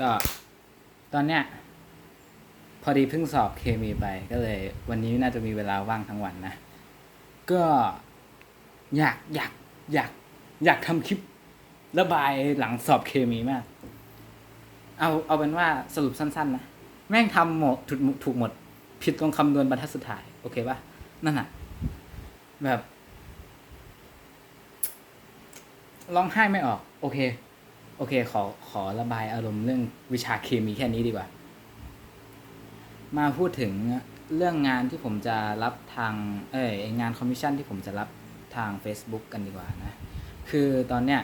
ก็ตอนเนี้ยพอดีเพิ่งสอบเคมีไปก็เลย วันนี้น่าจะมีเวลาว่างทั้งวันนะ ก็อยากอยากอยากอยากทำคลิประบายหลังสอบเคมีมาก เอาเอาเป็นว่าสรุปสั้น ๆ นะ แม่งทำหมดถูกถูกหมด ผิดตรงคำนวณบรรทัดสุดท้าย โอเคปะนั่นน่ะแบบร้องไห้ไม่ออก โอเค โอเค ขอขอระบายอารมณ์เรื่องวิชาเคมีแค่นี้ดีกว่า มาพูดถึงเรื่องงานที่ผมจะรับทาง เอ้ยงานคอมมิชชั่นที่ผมจะรับทาง Facebook กันดีกว่านะ คือตอนเนี้ย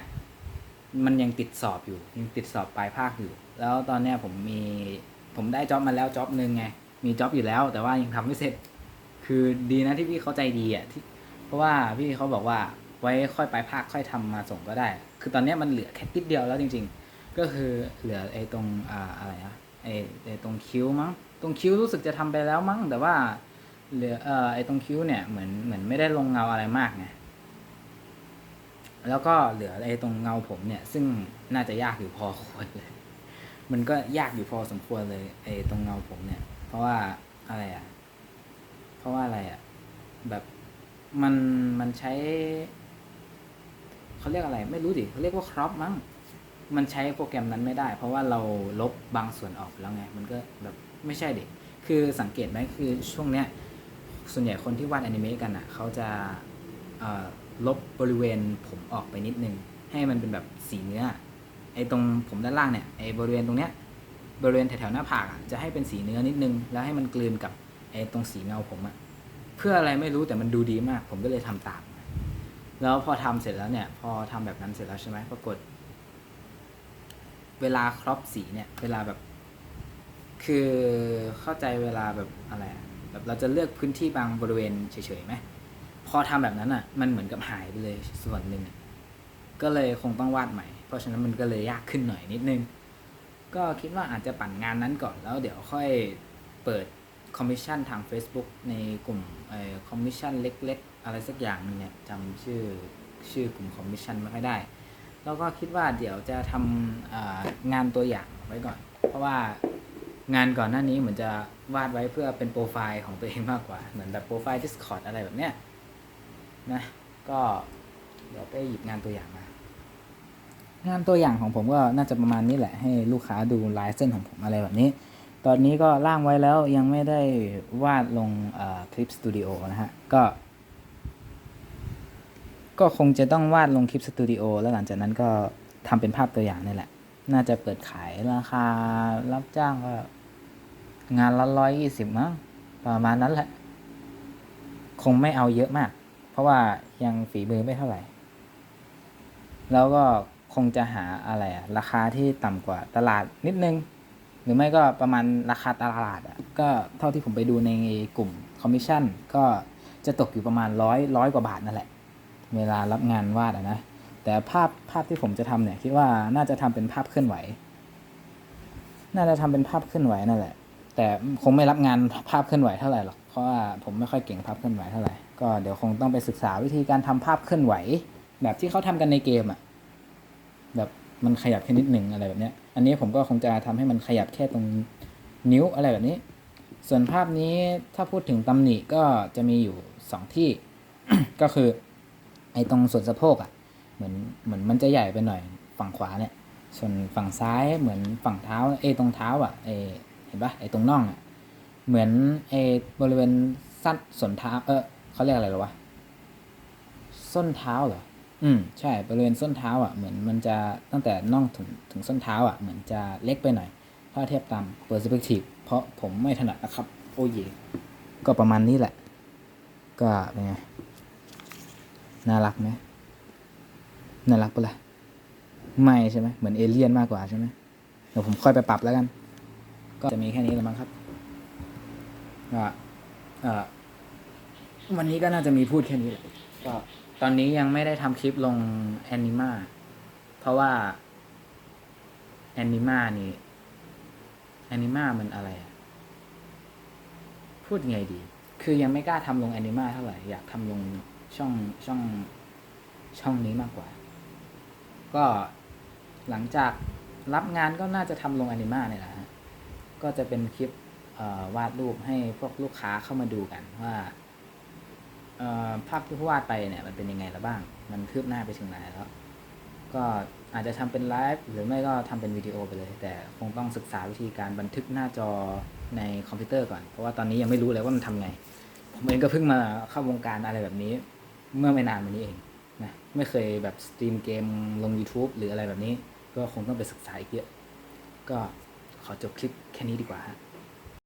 มันยังติดสอบอยู่ ยังติดสอบปลายภาคอยู่ แล้วตอนเนี้ยผมมีผมได้จ็อบมาแล้วจ็อบหนึ่งไง มีจ็อบอยู่แล้ว แต่ว่ายังทำไม่เสร็จ คือดีนะที่พี่เขาใจดีอะที่ เพราะว่าพี่เขาบอกว่า ไว้ค่อยไปภาคค่อยทำมาส่งก็ได้ คือตอนนี้มันเหลือแค่ติดเดียวแล้วจริง ๆ ก็คือเหลือไอ้ตรงอ่าอะไรอะไอ้ไอ้ตรงคิ้วมั้ง ตรงคิ้วรู้สึกจะทำไปแล้วมั้ง แต่ว่าเหลือเอ่อไอ้ตรงคิ้วเนี่ยเหมือนเหมือนไม่ได้ลงเงาอะไรมากไง แล้วก็เหลือไอ้ตรงเงาผมเนี่ย ซึ่งน่าจะยากอยู่พอควรเลย มันก็ยากอยู่พอสมควรเลยไอ้ตรงเงาผมเนี่ย เพราะว่าอะไรอะ เพราะว่าอะไรอะ แบบมันมันใช้ เขาเรียกอะไร ไม่รู้ดิเขาเรียกว่าครอปมั้งมันใช้โปรแกรมนั้นไม่ได้ เพราะว่าเราลบบางส่วนออกแล้วไง มันก็แบบไม่ใช่ด็กคือสังเกตไหมคือช่วงเนี้ยส่วนใหญ่คนที่วาดอนิเมะกันอะเขาจะลบบริเวณผมออกไปนิดนึง ให้มันเป็นแบบสีเนื้อไอ้ตรงผมด้านล่างเนี่ยไอ้บริเวณตรงเนี้ยบริเวณแถวๆหน้าผากอะจะให้เป็นสีเนื้อนิดนึง แล้วให้มันกลืนกับไอ้ตรงสีเงาผมอะเพื่ออะไรไม่รู้แต่มันดูดีมาก ผมก็เลยทำตาม แล้วพอทำเสร็จแล้วเนี่ยพอทำแบบนั้นเสร็จแล้วใช่ไหมปรากฏ เวลาครอปสีเนี่ย เวลาแบบ คือเข้าใจเวลาแบบอะไรแบบเราจะเลือกพื้นที่บางบริเวณเฉยๆไหมพอทำแบบนั้นอะ มันเหมือนกับหายไปเลยส่วนหนึ่งก็เลยคงต้องวาดใหม่ เพราะฉะนั้นมันก็เลยยากขึ้นหน่อยนิดนึง ก็คิดว่าอาจจะปั่นงานนั้นก่อนแล้วเดี๋ยวค่อยเปิดคอมมิชชั่นทาง Facebook ในกลุ่มคอมมิชชั่นเล็ก ๆ อะไรสักอย่างนึงเนี่ยจำชื่อชื่อกลุ่มคอมมิชชั่นไม่ค่อยได้ แล้วก็คิดว่าเดี๋ยวจะทำงานตัวอย่างไว้ก่อน เพราะว่างานก่อนหน้านี้เหมือนจะวาดไว้เพื่อเป็นโปรไฟล์ของตัวเองมากกว่า เหมือนแบบโปรไฟล์ Discord อะไรแบบเนี้ยนะก็เดี๋ยวไปหยิบงานตัวอย่างมา งานตัวอย่างของผมก็น่าจะประมาณนี้แหละ ให้ลูกค้าดูลายเส้นของผมอะไรแบบนี้ ตอนนี้ก็ร่างไว้แล้วยังไม่ได้วาดลงคลิปสตูดิโอนะฮะ ก็ ก็คงจะต้องวาดลงคลิปสตูดิโอแล้วหลังจากนั้นก็ทำเป็นภาพตัวอย่างนี่แหละ น่าจะเปิดขายราคารับจ้างก็ งานละร้อยยี่สิบมั้งประมาณนั้นแหละ คงไม่เอาเยอะมาก เพราะว่ายังฝีมือไม่เท่าไหร่ แล้วก็คงจะหาอะไรอะราคาที่ต่ำกว่าตลาดนิดนึง หรือไม่ก็ประมาณราคาตลาดอะก็เท่าที่ผมไปดูในกลุ่มคอมมิชชั่นก็จะตกอยู่ประมาณร้อยร้อยกว่าบาทนั่นแหละ เวลารับงานวาดนะ แต่ภาพภาพที่ผมจะทำเนี่ยคิดว่าน่าจะทำเป็นภาพเคลื่อนไหว น่าจะทำเป็นภาพเคลื่อนไหวนั่นแหละ แต่คงไม่รับงานภาพเคลื่อนไหวเท่าไหร่หรอก เพราะว่าผมไม่ค่อยเก่งภาพเคลื่อนไหวเท่าไหร่ ก็เดี๋ยวคงต้องไปศึกษาวิธีการทำภาพเคลื่อนไหว แบบที่เขาทำกันในเกมอะแบบมันขยับแค่นิดหนึ่งอะไรแบบเนี้ย อันนี้ผมก็คงจะทำให้มันขยับแค่ตรงนิ้วอะไรแบบนี้ ส่วนภาพนี้ถ้าพูดถึงตำหนิก็จะมีอยู่สองที่ ก็คือ ไอ้ตรงส่วนสะโพกอะ่ะเหมือนเหมือนมันจะใหญ่ไปหน่อยฝั่งขวาเนี่ย ส่วนฝั่งซ้ายเหมือนฝั่งเท้าเอตรงเท้าอะ่ะเอเห็นปะไอ้ตรงน่องอะ่ะเหมือนไอ้บริเวณสั้นส่วนเท้าเออเขาเรียกอะไรหรอวะส้นเท้าเหรออืมใช่บริเวณส้นเท้าอะเหมือนมันจะตั้งแต่น่องถึงถึงส้นเท้าอะเหมือนจะเล็กไปหน่อย ถ้าเทียบตาม perspective เพราะผมไม่ถนัดนะครับ โอ้ยก็ประมาณนี้แหละ ก็เป็นไง น่ารักไหมน่ารักปะล่ะไม่ใช่ไหมเหมือนเอเลี่ยนมากกว่าใช่ไหมเดี๋ยวผมค่อยไปปรับแล้วกัน ก็จะมีแค่นี้แหละมั้งครับก็เอ่อวันนี้ก็น่าจะมีพูดแค่นี้แหละก็ตอนนี้ยังไม่ได้ทำคลิปลงแอนิมาเพราะว่าแอนิมานี่แอนิมามันอะไรพูดไงดี คือยังไม่กล้าทำลงแอนิมาเท่าไหร่ อยากทำลง ช่องช่องช่องนี้มากกว่า ก็หลังจากรับงานก็น่าจะทำลงอนิมาเนี่ยแหละฮะก็จะเป็นคลิปวาดรูปให้พวกลูกค้าเข้ามาดูกันว่าภาพที่วาดไปเนี่ยมันเป็นยังไงแล้วบ้าง มันคืบหน้าไปถึงไหนแล้ว ก็อาจจะทำเป็นไลฟ์หรือไม่ก็ทำเป็นวิดีโอไปเลย แต่คงต้องศึกษาวิธีการบันทึกหน้าจอในคอมพิวเตอร์ก่อน เพราะว่าตอนนี้ยังไม่รู้เลยว่ามันทำไง ผมเองก็เพิ่งมาเข้าวงการอะไรแบบนี้ เมื่อไม่นานมานี้เองนะไม่เคยแบบสตรีมเกมลง YouTube หรืออะไรแบบนี้ ก็คงต้องไปศึกษาอีกเยอะ ก็ขอจบคลิปแค่นี้ดีกว่าฮะ